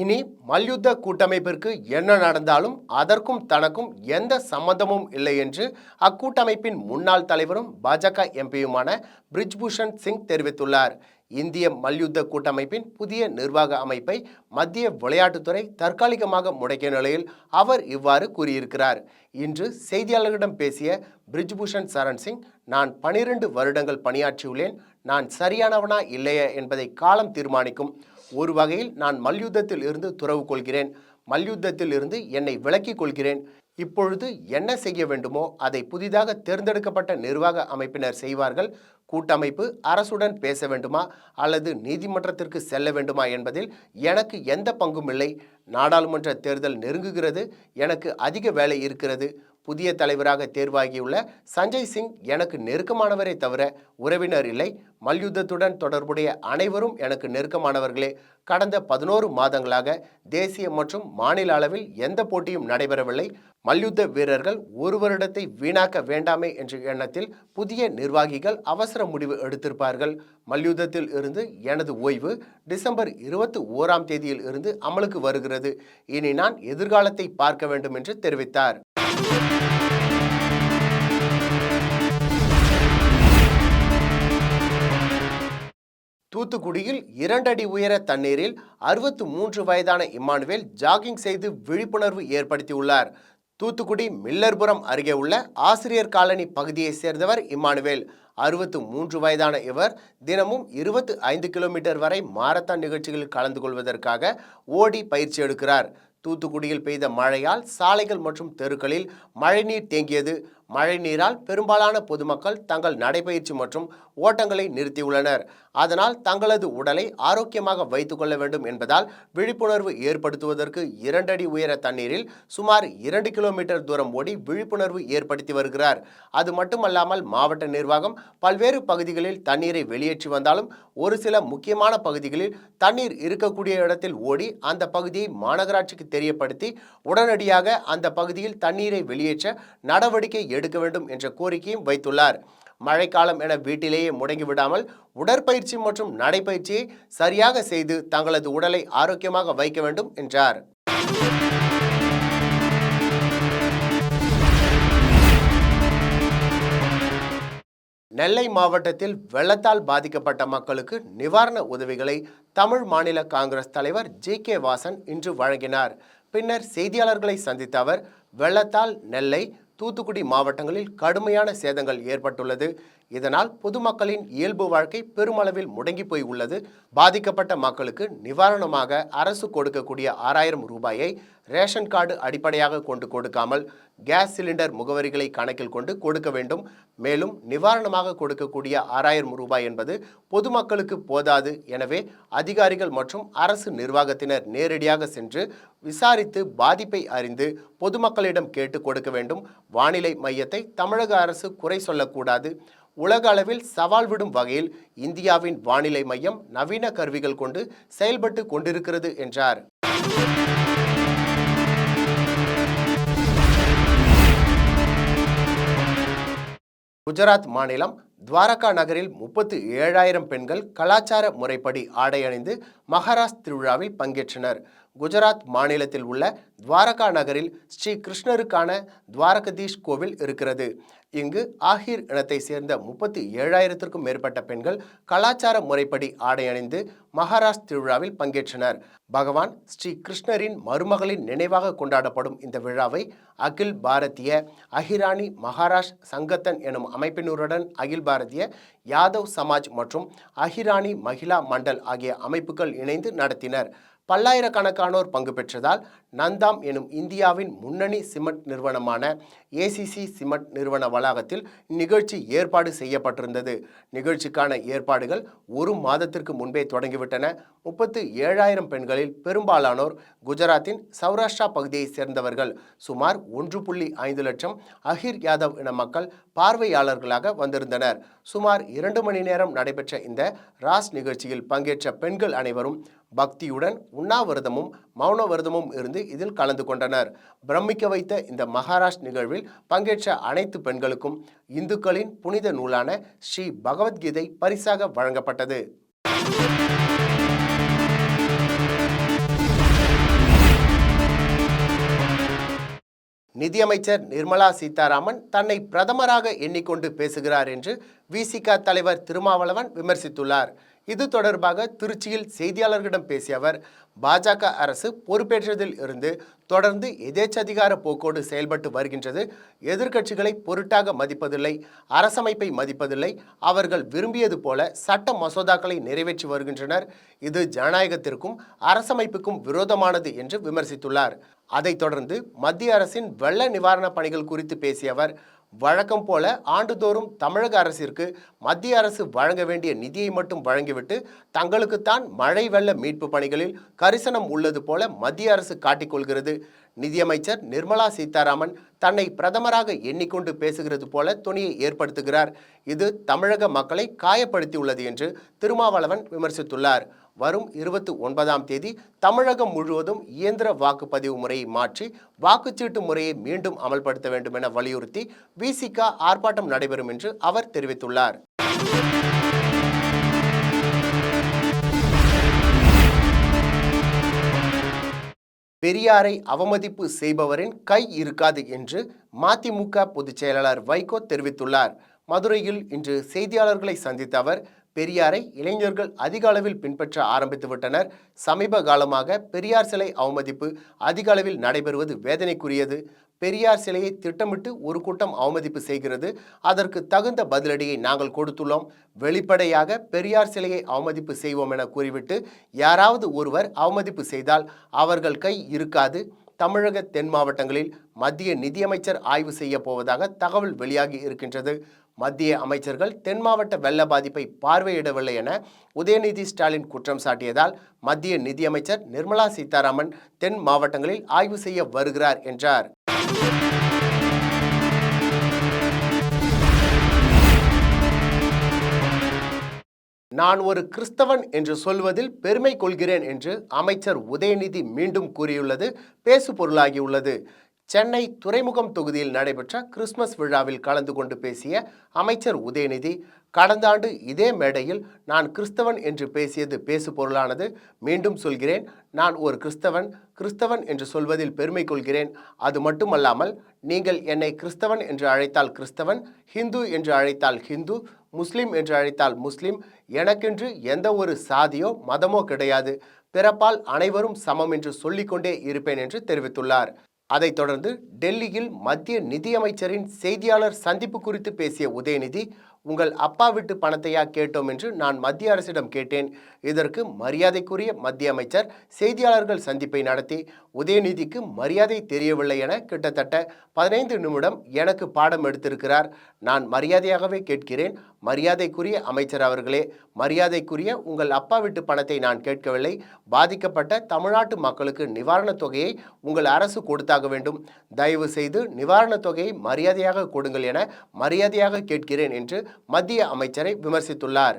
இனி மல்யுத்த கூட்டமைப்பிற்கு என்ன நடந்தாலும் அதற்கும் தனக்கும் எந்த சம்பந்தமும் இல்லை என்று அக்கூட்டமைப்பின் முன்னாள் தலைவரும் பாஜக எம்பியுமான பிரிஜ்பூஷன் சிங் தெரிவித்துள்ளார். இந்திய மல்யுத்த கூட்டமைப்பின் புதிய நிர்வாக அமைப்பை மத்திய விளையாட்டுத்துறை தற்காலிகமாக முடக்கிய நிலையில் அவர் இவ்வாறு கூறியிருக்கிறார். இன்று செய்தியாளர்களிடம் பேசிய பிரிஜ்பூஷன் சரண் சிங் நான் பனிரெண்டு வருடங்கள் பணியாற்றியுள்ளேன். நான் சரியானவனா இல்லையா என்பதை காலம் தீர்மானிக்கும். ஒரு வகையில் நான் மல்யுத்தத்தில் இருந்து துறவு கொள்கிறேன். மல்யுத்தத்தில் இருந்து என்னை விலக்கிக் கொள்கிறேன். இப்பொழுது என்ன செய்ய வேண்டுமோ அதை புதிதாக தேர்ந்தெடுக்கப்பட்ட நிர்வாக அமைப்பினர் செய்வார்கள். கூட்டமைப்பு அரசுடன் பேச வேண்டுமா? அல்லது நீதிமன்றத்திற்கு செல்ல வேண்டுமா? என்பதில் எனக்கு எந்த பங்கும் இல்லை. நாடாளுமன்ற தேர்தல் நெருங்குகிறது. எனக்கு அதிக வேலை இருக்கிறது. புதிய தலைவராக தேர்வாகியுள்ள சஞ்சய் சிங் எனக்கு நெருக்கமானவரே தவிர உறவினர் இல்லை. மல்யுத்தத்துடன் தொடர்புடைய அனைவரும் எனக்கு நெருக்கமானவர்களே. கடந்த பதினோரு மாதங்களாக தேசிய மற்றும் மாநில அளவில் எந்த போட்டியும் நடைபெறவில்லை. மல்யுத்த வீரர்கள் ஒரு வருடத்தை வீணாக்க வேண்டாமே என்ற எண்ணத்தில் புதிய நிர்வாகிகள் அவசர முடிவு எடுத்திருப்பார்கள். மல்யுத்தத்தில் இருந்து எனது ஓய்வு டிசம்பர் இருபத்தி ஓராம் தேதியில் இருந்து அமலுக்கு வருகிறது. இனி நான் எதிர்காலத்தை பார்க்க வேண்டும் என்று தெரிவித்தார். தூத்துக்குடியில் இரண்டடி உயர தண்ணீரில் அறுபத்து மூன்று வயதான இம்மானுவேல் ஜாகிங் செய்து விழிப்புணர்வு ஏற்படுத்தியுள்ளார். தூத்துக்குடி மில்லர்புரம் அருகே உள்ள ஆசிரியர் காலனி பகுதியைச் சேர்ந்தவர் இம்மானுவேல். அறுபத்து மூன்று வயதான இவர் தினமும் இருபத்து ஐந்து கிலோமீட்டர் வரை மாரத்தான் நிகழ்ச்சிகளில் கலந்து கொள்வதற்காக ஓடி பயிற்சி எடுக்கிறார். தூத்துக்குடியில் பெய்த மழையால் சாலைகள் மற்றும் தெருக்களில் மழைநீர் தேங்கியது. மழைநீரால் பெரும்பாலான பொதுமக்கள் தங்கள் நடைபயிற்சி மற்றும் ஓட்டங்களை நிறுத்தியுள்ளனர். அதனால் தங்களது உடலை ஆரோக்கியமாக வைத்துக்கொள்ள வேண்டும் என்பதால் விழிப்புணர்வு ஏற்படுத்துவதற்கு இரண்டடி உயர தண்ணீரில் சுமார் இரண்டு கிலோமீட்டர் தூரம் ஓடி விழிப்புணர்வு ஏற்படுத்தி வருகிறார். அது மட்டுமல்லாமல் மாவட்ட நிர்வாகம் பல்வேறு பகுதிகளில் தண்ணீரை வெளியேற்றி வந்தாலும் ஒரு சில முக்கியமான பகுதிகளில் தண்ணீர் இருக்கக்கூடிய இடத்தில் ஓடி அந்த பகுதியை மாநகராட்சிக்கு தெரியப்படுத்தி உடனடியாக அந்த பகுதியில் தண்ணீரை வெளியேற்ற நடவடிக்கை எடுக்க வேண்டும் என்ற கோரிக்கையும் வைத்துள்ளார். மழைக்காலம் என வீட்டிலேயே முடங்கி விடாமல் உடற்பயிற்சி மற்றும் நடைப்பயிற்சியை சரியாக செய்து தங்களது உடலை ஆரோக்கியமாக வைக்க வேண்டும் என்றார். நெல்லை மாவட்டத்தில் வெள்ளத்தால் பாதிக்கப்பட்ட மக்களுக்கு நிவாரண உதவிகளை தமிழ் மாநில காங்கிரஸ் தலைவர் ஜி. கே. வாசன் இன்று வழங்கினார். பின்னர் செய்தியாளர்களை சந்தித்த அவர் வெள்ளத்தால் நெல்லை தூத்துக்குடி மாவட்டங்களில் கடுமையான சேதங்கள் ஏற்பட்டுள்ளது. இதனால் பொதுமக்களின் இயல்பு வாழ்க்கை பெருமளவில் முடங்கி போய் உள்ளது. பாதிக்கப்பட்ட மக்களுக்கு நிவாரணமாக அரசு கொடுக்கக்கூடிய ஆறாயிரம் ரூபாயை ரேஷன் கார்டு அடிப்படையாக கொண்டு கொடுக்காமல் கேஸ் சிலிண்டர் முகவரிகளை கணக்கில் கொண்டு கொடுக்க வேண்டும். மேலும் நிவாரணமாக கொடுக்கக்கூடிய ஆறாயிரம் ரூபாய் என்பது பொதுமக்களுக்கு போதாது. எனவே அதிகாரிகள் மற்றும் அரசு நிர்வாகத்தினர் நேரடியாக சென்று விசாரித்து பாதிப்பை அறிந்து பொதுமக்களிடம் கேட்டு கொடுக்க வேண்டும். வானிலை மையத்தை தமிழக அரசு குறை சொல்லக்கூடாது. உலக அளவில் சவால் விடும் வகையில் இந்தியாவின் வானிலை மையம் நவீன கருவிகள் கொண்டு செயல்பட்டு கொண்டிருக்கிறது என்றார். குஜராத் மாநிலம் துவாரகா நகரில் முப்பத்து ஏழாயிரம் பெண்கள் கலாச்சார முறைப்படி ஆடை அணிந்து திருவிழாவில் பங்கேற்றனர். குஜராத் மாநிலத்தில் உள்ள துவாரகா நகரில் ஸ்ரீ கிருஷ்ணருக்கான துவாரகதீஷ் கோவில் இருக்கிறது. இங்கு ஆஹிர் இனத்தை சேர்ந்த முப்பத்தி ஏழாயிரத்திற்கும் மேற்பட்ட பெண்கள் கலாச்சார முறைப்படி ஆடை அணிந்து திருவிழாவில் பங்கேற்றனர். பகவான் ஸ்ரீ கிருஷ்ணரின் மருமகளின் நினைவாக கொண்டாடப்படும் இந்த விழாவை அகில் பாரதிய அஹிராணி மகாராஷ் சங்கத்தன் எனும் அமைப்பினருடன் அகில் பாரதிய யாதவ் சமாஜ் மற்றும் அஹிராணி மகிழா மண்டல் ஆகிய அமைப்புகள் இணைந்து நடத்தினர். பல்லாயிரக்கணக்கானோர் பங்கு பெற்றதால் நந்தாம் எனும் இந்தியாவின் முன்னணி சிமெண்ட் நிறுவனமான ஏசிசி சிமெண்ட் நிறுவன வளாகத்தில் நிகழ்ச்சி ஏற்பாடு செய்யப்பட்டிருந்தது. நிகழ்ச்சிக்கான ஏற்பாடுகள் ஒரு மாதத்திற்கு முன்பே தொடங்கிவிட்டன. முப்பத்து ஏழாயிரம் பெண்களில் பெரும்பாலானோர் குஜராத்தின் சௌராஷ்டிரா பகுதியைச் சேர்ந்தவர்கள். சுமார் ஒன்று புள்ளி ஐந்து லட்சம் அஹிர் யாதவ் இன மக்கள் பார்வையாளர்களாக வந்திருந்தனர். சுமார் இரண்டு மணி நேரம் நடைபெற்ற இந்த ராஸ் நிகழ்ச்சியில் பங்கேற்ற பெண்கள் அனைவரும் பக்தியுடன் உண்ணாவிரதமும் மௌன விரதமும் இருந்து இதில் கலந்து கொண்டனர். பிரமிக்க வைத்த இந்த மகாராஷ்ட் நிகழ்வில் பங்கேற்ற அனைத்து பெண்களுக்கும் இந்துக்களின் புனித நூலான ஸ்ரீ பகவத்கீதை பரிசாக வழங்கப்பட்டது. நிதியமைச்சர் நிர்மலா சீதாராமன் தன்னை பிரதமராக எண்ணிக்கொண்டு பேசுகிறார் என்று விசிக தலைவர் திருமாவளவன் விமர்சித்துள்ளார். இது தொடர்பாக திருச்சியில் செய்தியாளர்களிடம் பேசிய அவர் பாஜக அரசு பொறுப்பேற்றதில் இருந்து தொடர்ந்து எதேச்சதிகார போக்கோடு செயல்பட்டு வருகின்றது. எதிர்க்கட்சிகளை பொருட்டாக மதிப்பதில்லை அரசமைப்பை மதிப்பதில்லை. அவர்கள் விரும்பியது போல சட்ட மசோதாக்களை நிறைவேற்றி வருகின்றனர். இது ஜனநாயகத்திற்கும் அரசமைப்புக்கும் விரோதமானது என்று விமர்சித்துள்ளார். அதைத் தொடர்ந்து மத்திய அரசின் வெள்ள நிவாரணப் பணிகள் குறித்து பேசிய அவர் வழக்கம் போல ஆண்டுதோறும் தமிழக அரசிற்கு மத்திய அரசு வழங்க வேண்டிய நிதியை மட்டும் வழங்கிவிட்டு தங்களுக்குத்தான் மழை வெள்ள மீட்பு பணிகளில் கரிசனம் உள்ளது போல மத்திய அரசு காட்டிக்கொள்கிறது நிதியமைச்சர் நிர்மலா சீதாராமன் தன்னை பிரதமராக எண்ணிக்கொண்டு பேசுகிறது போல துணியை ஏற்படுத்துகிறார். இது தமிழக மக்களை காயப்படுத்தியுள்ளது என்று திருமாவளவன் விமர்சித்துள்ளார். வரும் இருபத்தி ஒன்பதாம் தேதி தமிழகம் முழுவதும் இயந்திர வாக்குப்பதிவு முறையை மாற்றி வாக்குச்சீட்டு முறையை மீண்டும் அமல்படுத்த வேண்டும் என வலியுறுத்தி விசிக ஆர்ப்பாட்டம் நடைபெறும் என்று அவர் தெரிவித்துள்ளார். பெரியாரை அவமதிப்பு செய்பவரின் கை இருக்காது என்று மதிமுக பொதுச் செயலாளர் வைகோ தெரிவித்துள்ளார். மதுரையில் இன்று செய்தியாளர்களை சந்தித்த அவர் பெரியாரை இளைஞர்கள் அதிக அளவில் பின்பற்ற ஆரம்பித்துவிட்டனர். சமீப காலமாக பெரியார் சிலை அவமதிப்பு அதிக அளவில் நடைபெறுவது வேதனைக்குரியது. பெரியார் சிலையை திட்டமிட்டு ஒரு கூட்டம் அவமதிப்பு செய்கிறது. அதற்கு தகுந்த பதிலடியை நாங்கள் கொடுத்துள்ளோம். வெளிப்படையாக பெரியார் சிலையை அவமதிப்பு செய்வோம் என கூறிவிட்டு யாராவது ஒருவர் அவமதிப்பு செய்தால் அவர்கள் கை இருக்காது. தமிழக தென் மாவட்டங்களில் மத்திய நிதியமைச்சர் ஆய்வு செய்ய போவதாக தகவல் வெளியாகி இருக்கின்றது. மத்திய அமைச்சர்கள் தென் மாவட்ட வெள்ள பாதிப்பை பார்வையிடவில்லை என உதயநிதி ஸ்டாலின் குற்றம் சாட்டியதால் மத்திய நிதியமைச்சர் நிர்மலா சீதாராமன் தென் மாவட்டங்களில் ஆய்வு செய்ய வருகிறார் என்றார். நான் ஒரு கிறிஸ்தவன் என்று சொல்வதில் பெருமை கொள்கிறேன் என்று அமைச்சர் உதயநிதி மீண்டும் கூறியுள்ளது பேசு பொருளாகியுள்ளது சென்னை துறைமுகம் தொகுதியில் நடைபெற்ற கிறிஸ்மஸ் விழாவில் கலந்து கொண்டு பேசிய அமைச்சர் உதயநிதி கடந்த ஆண்டு இதே மேடையில் நான் கிறிஸ்தவன் என்று பேசியது பேசு பொருளானது. மீண்டும் சொல்கிறேன் நான் ஒரு கிறிஸ்தவன். கிறிஸ்தவன் என்று சொல்வதில் பெருமை கொள்கிறேன். அது மட்டுமல்லாமல் நீங்கள் என்னை கிறிஸ்தவன் என்று அழைத்தால் கிறிஸ்தவன் ஹிந்து என்று அழைத்தால் ஹிந்து முஸ்லிம் என்று அழைத்தால் முஸ்லிம். எனக்கென்று எந்த ஒரு சாதியோ மதமோ கிடையாது. பிறப்பால் அனைவரும் சமம் என்று சொல்லிக்கொண்டே இருப்பேன் என்று தெரிவித்துள்ளார். அதைத் தொடர்ந்து டெல்லியில் மத்திய நிதியமைச்சரின் செய்தியாளர் சந்திப்பு குறித்து பேசிய உதயநிதி உங்கள் அப்பா வீட்டு பணத்தையா கேட்டோம் என்று நான் மத்திய அரசிடம் கேட்டேன். இதற்கு மரியாதைக்குரிய மத்திய அமைச்சர் செய்தியாளர்கள் சந்திப்பை நடத்தி உதயநிதிக்கு மரியாதை தெரியவில்லை என கிட்டத்தட்ட பதினைந்து நிமிடம் எனக்கு பாடம் எடுத்திருக்கிறார். நான் மரியாதையாகவே கேட்கிறேன். மரியாதைக்குரிய அமைச்சர் அவர்களே மரியாதைக்குரிய உங்கள் அப்பா வீட்டு பணத்தை நான் கேட்கவில்லை. பாதிக்கப்பட்ட தமிழ்நாட்டு மக்களுக்கு நிவாரணத் தொகையை உங்கள் அரசு கொடுத்தாக வேண்டும். தயவு செய்து நிவாரணத் தொகையை மரியாதையாக கொடுங்கள் என மரியாதையாக கேட்கிறேன் என்று மத்திய அமைச்சரை விமர்சித்துள்ளார்.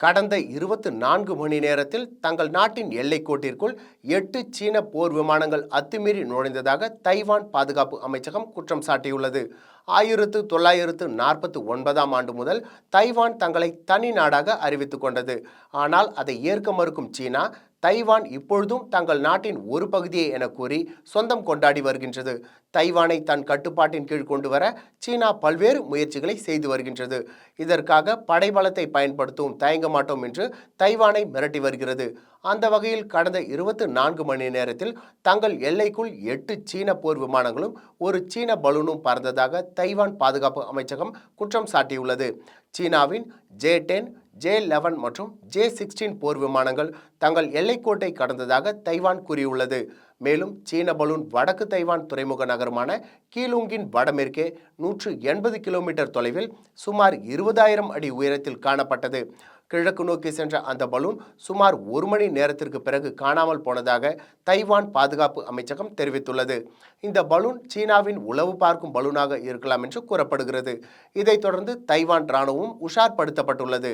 கடந்த இருபத்து நான்கு மணி நேரத்தில் தங்கள் நாட்டின் எல்லைக்கோட்டிற்குள் எட்டு சீன போர் விமானங்கள் அத்துமீறி நுழைந்ததாக தைவான் பாதுகாப்பு அமைச்சகம் குற்றம் சாட்டியுள்ளது. ஆயிரத்து தொள்ளாயிரத்து நாற்பத்து ஒன்பதாம் ஆண்டு முதல் தைவான் தங்களை தனி நாடாக அறிவித்துக் கொண்டது. ஆனால் அதை ஏற்க மறுக்கும் சீனா தைவான் இப்பொழுதும் தங்கள் நாட்டின் ஒரு பகுதியே என கூறி சொந்தம் கொண்டாடி வருகின்றது. தைவானை தன் கட்டுப்பாட்டின் கீழ் கொண்டு வர சீனா பல்வேறு முயற்சிகளை செய்து வருகின்றது. இதற்காக படைபலத்தை பயன்படுத்தவும் தயங்க மாட்டோம் என்று தைவானை மிரட்டி வருகிறது. அந்த வகையில் கடந்த இருபத்தி நான்கு மணி நேரத்தில் தங்கள் எல்லைக்குள் எட்டு சீன போர் விமானங்களும் ஒரு சீன பலூனும் பறந்ததாக தைவான் பாதுகாப்பு அமைச்சகம் குற்றம் சாட்டியுள்ளது. சீனாவின் ஜே டென் ஜே லெவன் மற்றும் ஜே சிக்ஸ்டீன் போர் விமானங்கள் தங்கள் எல்லைக்கோட்டை கடந்ததாக தைவான் கூறியுள்ளது. மேலும் சீன பலூன் வடக்கு தைவான் துறைமுக நகரமான கீலுங்கின் வடமேற்கே நூற்று எண்பது கிலோமீட்டர் தொலைவில் சுமார் இருபதாயிரம் அடி உயரத்தில் காணப்பட்டது. கிழக்கு நோக்கி சென்ற அந்த பலூன் சுமார் ஒரு மணி நேரத்திற்கு பிறகு காணாமல் போனதாக தைவான் பாதுகாப்பு அமைச்சகம் தெரிவித்துள்ளது. இந்த பலூன் சீனாவின் உளவு பார்க்கும் பலூனாக இருக்கலாம் என்று கூறப்படுகிறது. இதைத் தொடர்ந்து தைவான் ராணுவம் உஷார்படுத்தப்பட்டுள்ளது.